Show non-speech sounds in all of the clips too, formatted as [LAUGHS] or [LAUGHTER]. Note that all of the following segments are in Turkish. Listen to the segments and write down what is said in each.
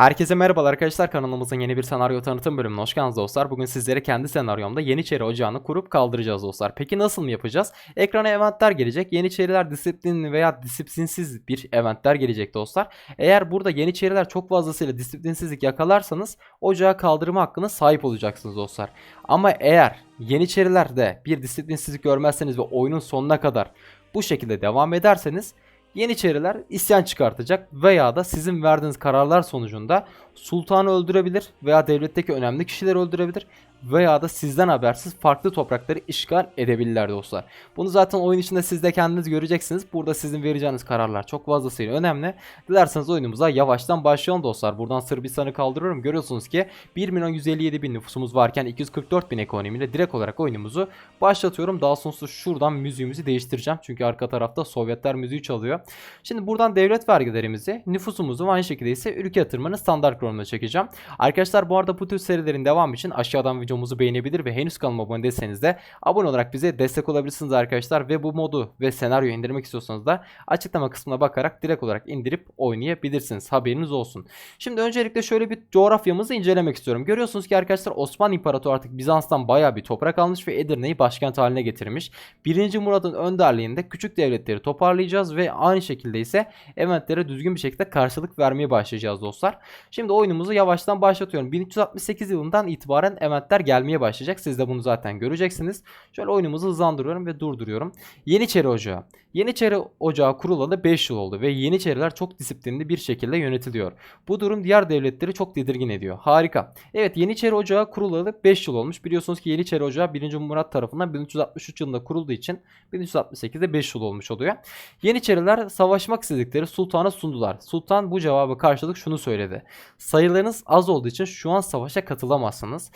Herkese merhabalar arkadaşlar kanalımızın yeni bir senaryo tanıtım bölümüne hoş geldiniz dostlar. Bugün sizlere kendi senaryomda Yeniçeri Ocağı'nı kurup kaldıracağız dostlar. Peki nasıl mı yapacağız? Ekrana eventler gelecek. Yeniçeriler disiplinli veya disiplinsiz bir eventler gelecek dostlar. Eğer burada Yeniçeriler çok fazlasıyla disiplinsizlik yakalarsanız ocağı kaldırma hakkına sahip olacaksınız dostlar. Ama eğer Yeniçerilerde bir disiplinsizlik görmezseniz ve oyunun sonuna kadar bu şekilde devam ederseniz Yeniçeriler isyan çıkartacak veya da sizin verdiğiniz kararlar sonucunda sultanı öldürebilir veya devletteki önemli kişileri öldürebilir veya da sizden habersiz farklı toprakları işgal edebilirler dostlar. Bunu zaten oyun içinde siz de kendiniz göreceksiniz. Burada sizin vereceğiniz kararlar çok fazlasıyla önemli. Dilerseniz oyunumuza yavaştan başlayalım dostlar. Buradan Sırbistan'ı kaldırıyorum. Görüyorsunuz ki 1 milyon 157 bin nüfusumuz varken 244 bin ekonomiyle direkt olarak oyunumuzu başlatıyorum. Daha sonrasında şuradan müziğimizi değiştireceğim. Çünkü arka tarafta Sovyetler müziği çalıyor. Şimdi buradan devlet vergilerimizi, nüfusumuzu aynı şekilde ise ülke yatırımını standart konumuna çekeceğim. Arkadaşlar bu arada bu tür serilerin devamı için aşağıdan videomuzu beğenebilir ve henüz kanalıma abone değilseniz de abone olarak bize destek olabilirsiniz arkadaşlar. Ve bu modu ve senaryoyu indirmek istiyorsanız da açıklama kısmına bakarak direkt olarak indirip oynayabilirsiniz. Haberiniz olsun. Şimdi öncelikle şöyle bir coğrafyamızı incelemek istiyorum. Görüyorsunuz ki arkadaşlar Osmanlı İmparatoru artık Bizans'tan bayağı bir toprak almış ve Edirne'yi başkent haline getirmiş. 1. Murad'ın önderliğinde küçük devletleri toparlayacağız ve aynı şekilde ise eventlere düzgün bir şekilde karşılık vermeye başlayacağız dostlar. Şimdi oyunumuzu yavaştan başlatıyorum. 1368 yılından itibaren eventler gelmeye başlayacak. Siz de bunu zaten göreceksiniz. Şöyle oyunumuzu hızlandırıyorum ve durduruyorum. Yeniçeri Ocağı. Yeniçeri Ocağı kurulalı 5 yıl oldu ve Yeniçeriler çok disiplinli bir şekilde yönetiliyor. Bu durum diğer devletleri çok tedirgin ediyor. Harika. Evet Yeniçeri Ocağı kurulalı 5 yıl olmuş. Biliyorsunuz ki Yeniçeri Ocağı 1. Murat tarafından 1363 yılında kurulduğu için 1368'de 5 yıl olmuş oluyor. Yeniçeriler savaşmak istedikleri sultana sundular. Sultan bu cevabı karşılık şunu söyledi. Sayılarınız az olduğu için şu an savaşa katılamazsınız.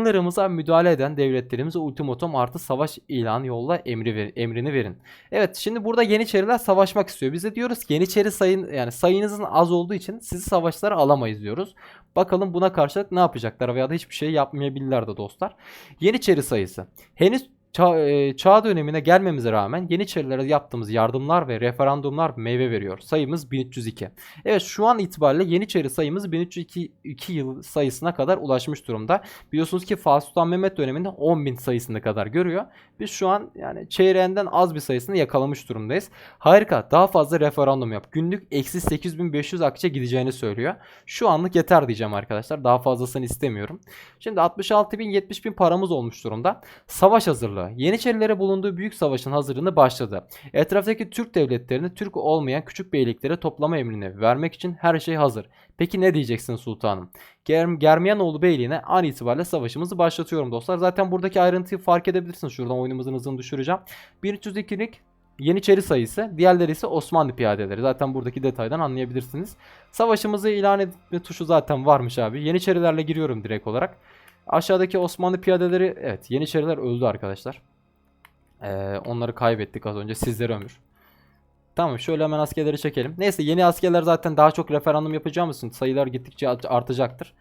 Sınırlarımıza müdahale eden devletlerimize ultimatum artı savaş ilanı yolla emri ver, emrini verin. Evet şimdi burada Yeniçeriler savaşmak istiyor. Biz de diyoruz Yeniçeri sayın yani sayınızın az olduğu için sizi savaşlara alamayız diyoruz. Bakalım buna karşılık ne yapacaklar veya da hiçbir şey yapmayabilirler de dostlar. Yeniçeri sayısı. Henüz çağ, e, çağ dönemine gelmemize rağmen Yeniçerilere yaptığımız yardımlar ve referandumlar meyve veriyor. Sayımız 1302. Evet şu an itibariyle Yeniçeri sayımız 1302 2 yıl sayısına kadar ulaşmış durumda. Biliyorsunuz ki Fatih Sultan Mehmet döneminde 10.000 sayısına kadar görüyor. Biz şu an yani çeyreğinden az bir sayısını yakalamış durumdayız. Harika daha fazla referandum yap. Günlük eksi 8500 akçe gideceğini söylüyor. Şu anlık yeter diyeceğim arkadaşlar. Daha fazlasını istemiyorum. Şimdi 66 bin 70 bin paramız olmuş durumda. Savaş hazırlığı. Yeniçerilere bulunduğu büyük savaşın hazırlığını başladı. Etraftaki Türk devletlerini Türk olmayan küçük beyliklere toplama emrini vermek için her şey hazır. Peki ne diyeceksin sultanım? Ger Germiyanoğlu Beyliğine an itibariyle savaşımızı başlatıyorum dostlar. Zaten buradaki ayrıntıyı fark edebilirsiniz. Şuradan oyunumuzun hızını düşüreceğim. 1302'lik Yeniçeri sayısı, diğerleri ise Osmanlı piyadeleri. Zaten buradaki detaydan anlayabilirsiniz. Savaşımızı ilan etme tuşu zaten varmış abi. Yeniçerilerle giriyorum direkt olarak. Aşağıdaki Osmanlı piyadeleri evet Yeniçeriler öldü arkadaşlar. Ee, onları kaybettik az önce sizlere ömür. Tamam şöyle hemen askerleri çekelim. Neyse yeni askerler zaten daha çok referandum yapacağımız için sayılar gittikçe artacaktır.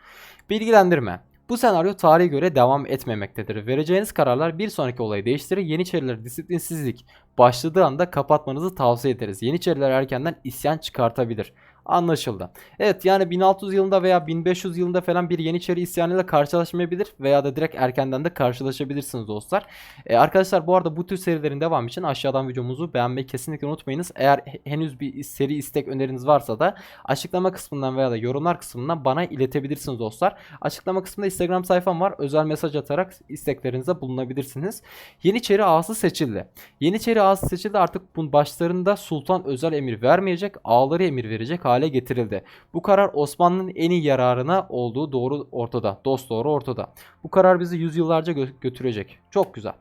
Bilgilendirme. Bu senaryo tarihe göre devam etmemektedir. Vereceğiniz kararlar bir sonraki olayı değiştirir. Yeniçeriler disiplinsizlik başladığı anda kapatmanızı tavsiye ederiz. Yeniçeriler erkenden isyan çıkartabilir. Anlaşıldı. Evet yani 1600 yılında veya 1500 yılında falan bir Yeniçeri isyanıyla karşılaşmayabilir veya da direkt erkenden de karşılaşabilirsiniz dostlar. Ee, arkadaşlar bu arada bu tür serilerin devamı için aşağıdan videomuzu beğenmeyi kesinlikle unutmayınız. Eğer henüz bir seri istek öneriniz varsa da açıklama kısmından veya da yorumlar kısmından bana iletebilirsiniz dostlar. Açıklama kısmında Instagram sayfam var. Özel mesaj atarak isteklerinize bulunabilirsiniz. Yeniçeri ağası seçildi. Yeniçeri ağası seçildi artık bunun başlarında sultan özel emir vermeyecek, ağaları emir verecek hale getirildi. Bu karar Osmanlı'nın en iyi yararına olduğu doğru ortada. Dost doğru ortada. Bu karar bizi yüzyıllarca gö götürecek. Çok güzel.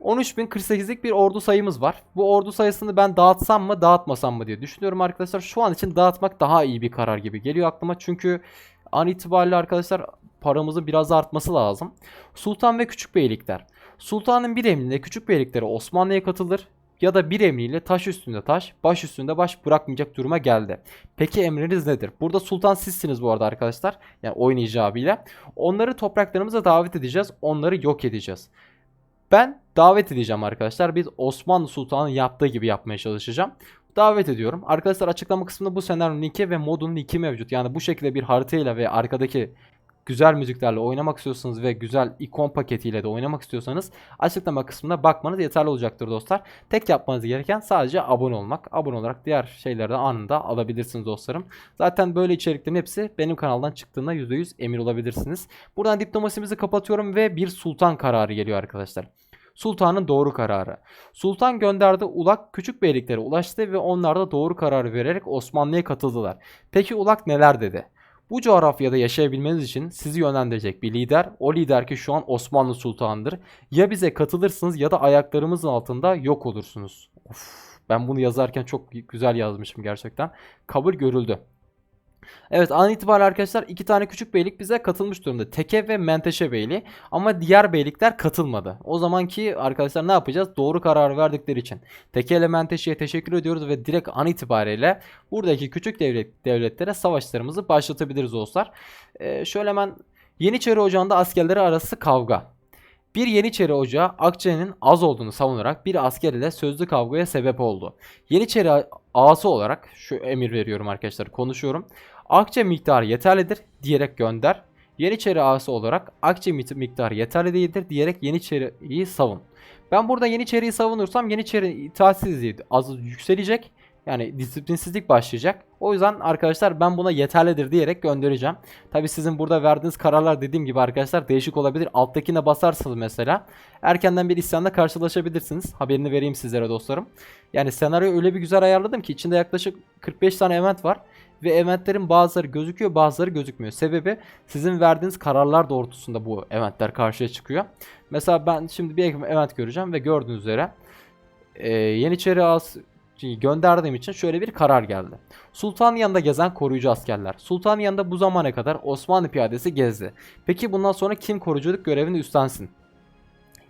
13.048'lik bir ordu sayımız var. Bu ordu sayısını ben dağıtsam mı dağıtmasam mı diye düşünüyorum arkadaşlar. Şu an için dağıtmak daha iyi bir karar gibi geliyor aklıma. Çünkü an itibariyle arkadaşlar paramızın biraz artması lazım. Sultan ve küçük beylikler. Sultanın bir emrinde küçük beylikleri Osmanlı'ya katılır ya da bir emriyle taş üstünde taş, baş üstünde baş bırakmayacak duruma geldi. Peki emriniz nedir? Burada sultan sizsiniz bu arada arkadaşlar. Yani oyun icabıyla. Onları topraklarımıza davet edeceğiz. Onları yok edeceğiz. Ben davet edeceğim arkadaşlar. Biz Osmanlı Sultanı yaptığı gibi yapmaya çalışacağım. davet ediyorum. Arkadaşlar açıklama kısmında bu senaryonun linki ve modun linki mevcut. Yani bu şekilde bir haritayla ve arkadaki güzel müziklerle oynamak istiyorsanız ve güzel ikon paketiyle de oynamak istiyorsanız açıklama kısmına bakmanız yeterli olacaktır dostlar. Tek yapmanız gereken sadece abone olmak. Abone olarak diğer şeyleri de anında alabilirsiniz dostlarım. Zaten böyle içeriklerin hepsi benim kanaldan çıktığında %100 emin olabilirsiniz. Buradan diplomasimizi kapatıyorum ve bir sultan kararı geliyor arkadaşlar. Sultanın doğru kararı. Sultan gönderdi Ulak küçük beyliklere ulaştı ve onlar da doğru kararı vererek Osmanlı'ya katıldılar. Peki Ulak neler dedi? Bu coğrafyada yaşayabilmeniz için sizi yönlendirecek bir lider. O lider ki şu an Osmanlı Sultanı'dır. Ya bize katılırsınız ya da ayaklarımızın altında yok olursunuz. Of, ben bunu yazarken çok güzel yazmışım gerçekten. Kabul görüldü. Evet an itibariyle arkadaşlar iki tane küçük beylik bize katılmış durumda. Teke ve Menteşe beyliği ama diğer beylikler katılmadı. O zamanki arkadaşlar ne yapacağız? Doğru kararı verdikleri için. Teke ile Menteşe'ye teşekkür ediyoruz ve direkt an itibariyle buradaki küçük devlet, devletlere savaşlarımızı başlatabiliriz dostlar. Ee, şöyle hemen Yeniçeri Ocağı'nda askerleri arası kavga. Bir Yeniçeri Ocağı Akçay'ın az olduğunu savunarak bir asker ile sözlü kavgaya sebep oldu. Yeniçeri ağası olarak şu emir veriyorum arkadaşlar konuşuyorum. Akçe miktarı yeterlidir diyerek gönder. Yeniçeri ağası olarak akçe miktarı yeterli değildir diyerek Yeniçeri'yi savun. Ben burada Yeniçeri'yi savunursam Yeniçeri itaatsizliği az yükselecek. Yani disiplinsizlik başlayacak. O yüzden arkadaşlar ben buna yeterlidir diyerek göndereceğim. Tabi sizin burada verdiğiniz kararlar dediğim gibi arkadaşlar değişik olabilir. Alttakine basarsınız mesela. Erkenden bir isyanla karşılaşabilirsiniz. Haberini vereyim sizlere dostlarım. Yani senaryoyu öyle bir güzel ayarladım ki içinde yaklaşık 45 tane event var. Ve eventlerin bazıları gözüküyor bazıları gözükmüyor. Sebebi sizin verdiğiniz kararlar doğrultusunda bu eventler karşıya çıkıyor. Mesela ben şimdi bir event göreceğim ve gördüğünüz üzere e, Yeniçeri Ağası gönderdiğim için şöyle bir karar geldi. Sultanın yanında gezen koruyucu askerler. Sultanın yanında bu zamana kadar Osmanlı piyadesi gezdi. Peki bundan sonra kim koruyuculuk görevini üstlensin?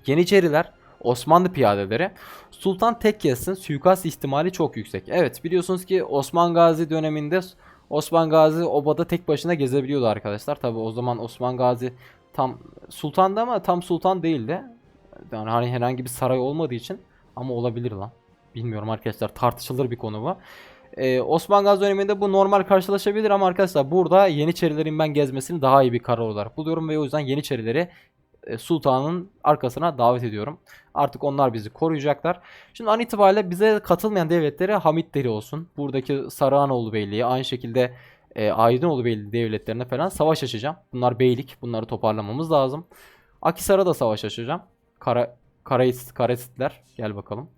Yeniçeriler, Osmanlı piyadeleri. Sultan tek gezsin suikast ihtimali çok yüksek. Evet biliyorsunuz ki Osman Gazi döneminde Osman Gazi obada tek başına gezebiliyordu arkadaşlar. Tabi o zaman Osman Gazi tam sultandı ama tam sultan değildi. Yani hani herhangi bir saray olmadığı için ama olabilir lan. Bilmiyorum arkadaşlar tartışılır bir konu bu. Ee, Osman Gazi döneminde bu normal karşılaşabilir ama arkadaşlar burada Yeniçerilerin ben gezmesini daha iyi bir karar olarak buluyorum ve o yüzden Yeniçerileri e, Sultan'ın arkasına davet ediyorum. Artık onlar bizi koruyacaklar. Şimdi an itibariyle bize katılmayan devletleri Hamitleri olsun. Buradaki Sarıhanoğlu Beyliği aynı şekilde e, Aydınoğlu Beyliği devletlerine falan savaş açacağım. Bunlar beylik. Bunları toparlamamız lazım. Akisar'a da savaş açacağım. Kara, Karaist, Karasitler. Gel bakalım.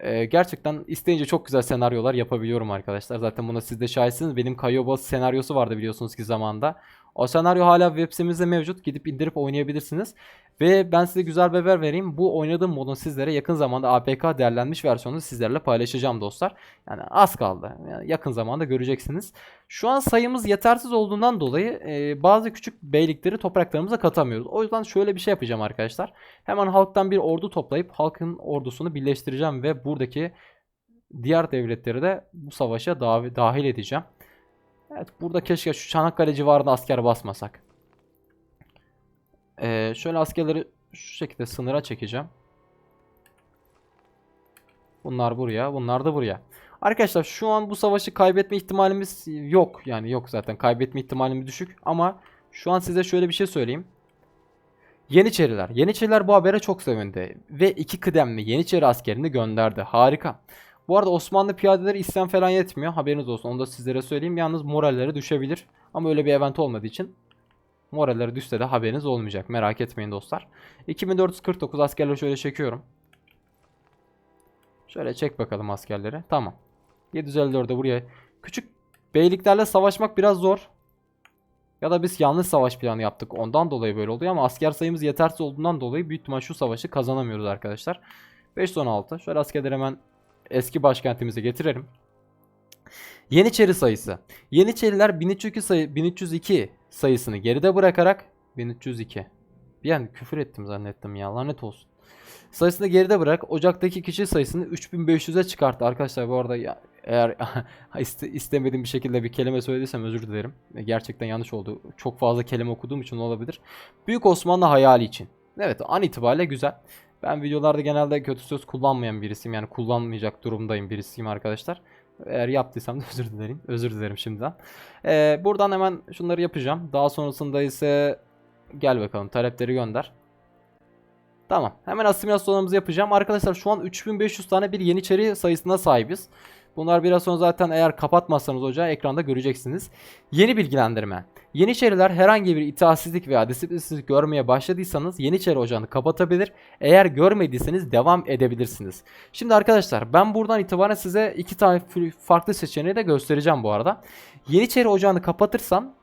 Ee, gerçekten isteyince çok güzel senaryolar yapabiliyorum arkadaşlar. Zaten buna siz de şahitsiniz. Benim Kayo senaryosu vardı biliyorsunuz ki zamanda. O senaryo hala web sitemizde mevcut. Gidip indirip oynayabilirsiniz. Ve ben size güzel bir haber vereyim. Bu oynadığım modun sizlere yakın zamanda APK değerlenmiş versiyonunu sizlerle paylaşacağım dostlar. Yani az kaldı. Yani yakın zamanda göreceksiniz. Şu an sayımız yetersiz olduğundan dolayı e, bazı küçük beylikleri topraklarımıza katamıyoruz. O yüzden şöyle bir şey yapacağım arkadaşlar. Hemen halktan bir ordu toplayıp halkın ordusunu birleştireceğim ve buradaki diğer devletleri de bu savaşa dahil edeceğim. Evet burada keşke şu Çanakkale civarında asker basmasak. Ee, şöyle askerleri şu şekilde sınıra çekeceğim. Bunlar buraya, bunlar da buraya. Arkadaşlar şu an bu savaşı kaybetme ihtimalimiz yok. Yani yok zaten kaybetme ihtimalimiz düşük. Ama şu an size şöyle bir şey söyleyeyim. Yeniçeriler. Yeniçeriler bu habere çok sevindi. Ve iki kıdemli Yeniçeri askerini gönderdi. Harika. Bu arada Osmanlı piyadeleri isyan falan yetmiyor. Haberiniz olsun. Onu da sizlere söyleyeyim. Yalnız moralleri düşebilir. Ama öyle bir event olmadığı için moralleri düşse de haberiniz olmayacak. Merak etmeyin dostlar. 2449 askerleri şöyle çekiyorum. Şöyle çek bakalım askerleri. Tamam. 754'de buraya. Küçük beyliklerle savaşmak biraz zor. Ya da biz yanlış savaş planı yaptık. Ondan dolayı böyle oluyor ama asker sayımız yetersiz olduğundan dolayı büyük ihtimal şu savaşı kazanamıyoruz arkadaşlar. 516. Şöyle askerleri hemen eski başkentimize getirelim. Yeniçeri sayısı. Yeniçeriler 1302, sayı, 1302 sayısını geride bırakarak 1302. Bir an küfür ettim zannettim ya lanet olsun. Sayısını geride bırak Ocak'taki kişi sayısını 3500'e çıkarttı. Arkadaşlar bu arada ya, eğer [LAUGHS] iste, istemediğim bir şekilde bir kelime söylediysem özür dilerim. Gerçekten yanlış oldu. Çok fazla kelime okuduğum için olabilir. Büyük Osmanlı hayali için. Evet an itibariyle güzel. Ben videolarda genelde kötü söz kullanmayan birisiyim. Yani kullanmayacak durumdayım birisiyim arkadaşlar. Eğer yaptıysam da [LAUGHS] özür dilerim. Özür dilerim şimdiden. Ee, buradan hemen şunları yapacağım. Daha sonrasında ise gel bakalım talepleri gönder. Tamam. Hemen asimilasyonlarımızı yapacağım. Arkadaşlar şu an 3500 tane bir yeniçeri sayısına sahibiz. Bunlar biraz sonra zaten eğer kapatmazsanız ocağı ekranda göreceksiniz. Yeni bilgilendirme. Yeniçeriler herhangi bir itaatsizlik veya disiplinsizlik görmeye başladıysanız Yeniçeri ocağını kapatabilir. Eğer görmediyseniz devam edebilirsiniz. Şimdi arkadaşlar ben buradan itibaren size iki tane farklı seçeneği de göstereceğim bu arada. Yeniçeri ocağını kapatırsam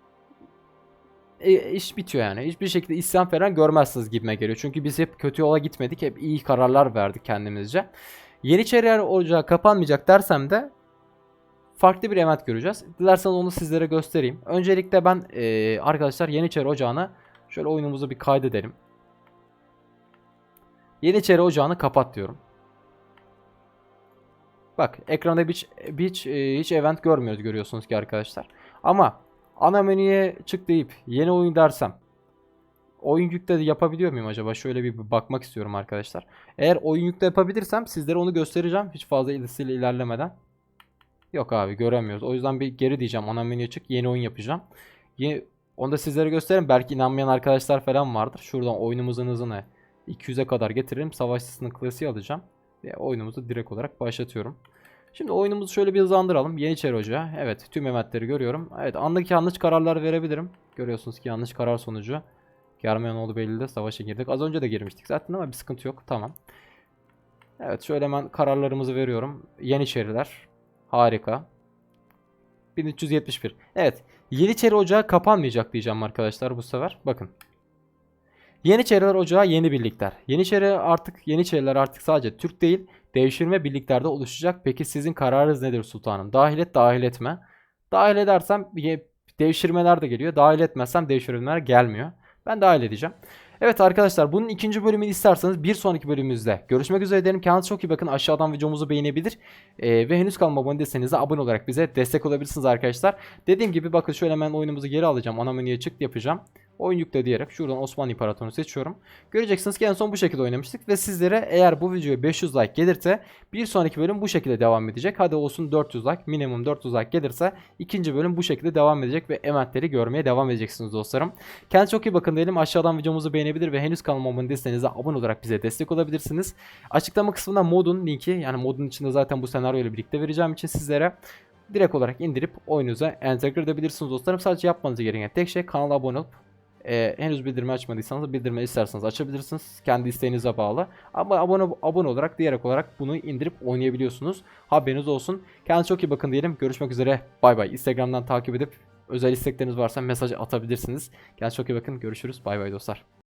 e, iş bitiyor yani. Hiçbir şekilde isyan falan görmezsiniz gibime geliyor. Çünkü biz hep kötü yola gitmedik. Hep iyi kararlar verdik kendimizce. Yeniçeriler ocağı kapanmayacak dersem de farklı bir event göreceğiz. Dilerseniz onu sizlere göstereyim. Öncelikle ben e, arkadaşlar Yeniçeri ocağını şöyle oyunumuzu bir kaydedelim. Yeniçeri ocağını kapat diyorum. Bak ekranda hiç, hiç, e, hiç event görmüyoruz görüyorsunuz ki arkadaşlar. Ama ana menüye çık deyip yeni oyun dersem oyun yükle de yapabiliyor muyum acaba? Şöyle bir bakmak istiyorum arkadaşlar. Eğer oyun yükle yapabilirsem sizlere onu göstereceğim. Hiç fazla ilisiyle ilerlemeden. Yok abi göremiyoruz. O yüzden bir geri diyeceğim. Ana menüye çık. Yeni oyun yapacağım. Yeni, onu da sizlere göstereyim. Belki inanmayan arkadaşlar falan vardır. Şuradan oyunumuzun hızını 200'e kadar getiririm. Savaş sısının klasiği alacağım. Ve oyunumuzu direkt olarak başlatıyorum. Şimdi oyunumuzu şöyle bir hızlandıralım. Yeniçeri Ocağı. Evet tüm emetleri görüyorum. Evet anlık yanlış kararlar verebilirim. Görüyorsunuz ki yanlış karar sonucu. Germanoğlu Beyli'de savaşa girdik. Az önce de girmiştik zaten ama bir sıkıntı yok. Tamam. Evet şöyle hemen kararlarımızı veriyorum. Yeniçeriler. Harika. 1371. Evet. Yeniçeri Ocağı kapanmayacak diyeceğim arkadaşlar bu sefer. Bakın. Yeniçeriler Ocağı yeni birlikler. Yeniçeri artık Yeniçeriler artık sadece Türk değil, devşirme birliklerde oluşacak. Peki sizin kararınız nedir sultanım? Dahil et, dahil etme. Dahil edersem devşirmeler de geliyor. Dahil etmezsem devşirmeler gelmiyor. Ben dahil edeceğim. Evet arkadaşlar bunun ikinci bölümünü isterseniz bir sonraki bölümümüzde görüşmek üzere derim. Kendinize çok iyi bakın. Aşağıdan videomuzu beğenebilir. Ee, ve henüz kanalıma abone değilseniz de abone olarak bize destek olabilirsiniz arkadaşlar. Dediğim gibi bakın şöyle hemen oyunumuzu geri alacağım. Ana menüye çık yapacağım. Oyun yükle diyerek şuradan Osmanlı İmparatorluğu'nu seçiyorum. Göreceksiniz ki en son bu şekilde oynamıştık ve sizlere eğer bu videoya 500 like gelirse bir sonraki bölüm bu şekilde devam edecek. Hadi olsun 400 like minimum 400 like gelirse ikinci bölüm bu şekilde devam edecek ve eventleri görmeye devam edeceksiniz dostlarım. Kendinize çok iyi bakın diyelim. Aşağıdan videomuzu beğenebilir ve henüz kanalıma abone değilseniz de abone olarak bize destek olabilirsiniz. Açıklama kısmında modun linki yani modun içinde zaten bu senaryo ile birlikte vereceğim için sizlere direkt olarak indirip oyununuza entegre edebilirsiniz dostlarım. Sadece yapmanız gereken tek şey kanala abone olup ee, henüz bildirimi açmadıysanız bildirimi isterseniz açabilirsiniz. Kendi isteğinize bağlı. Ama abone abone olarak diğer olarak bunu indirip oynayabiliyorsunuz. Haberiniz olsun. Kendinize çok iyi bakın diyelim. Görüşmek üzere. Bay bay. Instagram'dan takip edip özel istekleriniz varsa mesaj atabilirsiniz. Kendinize çok iyi bakın. Görüşürüz. Bay bay dostlar.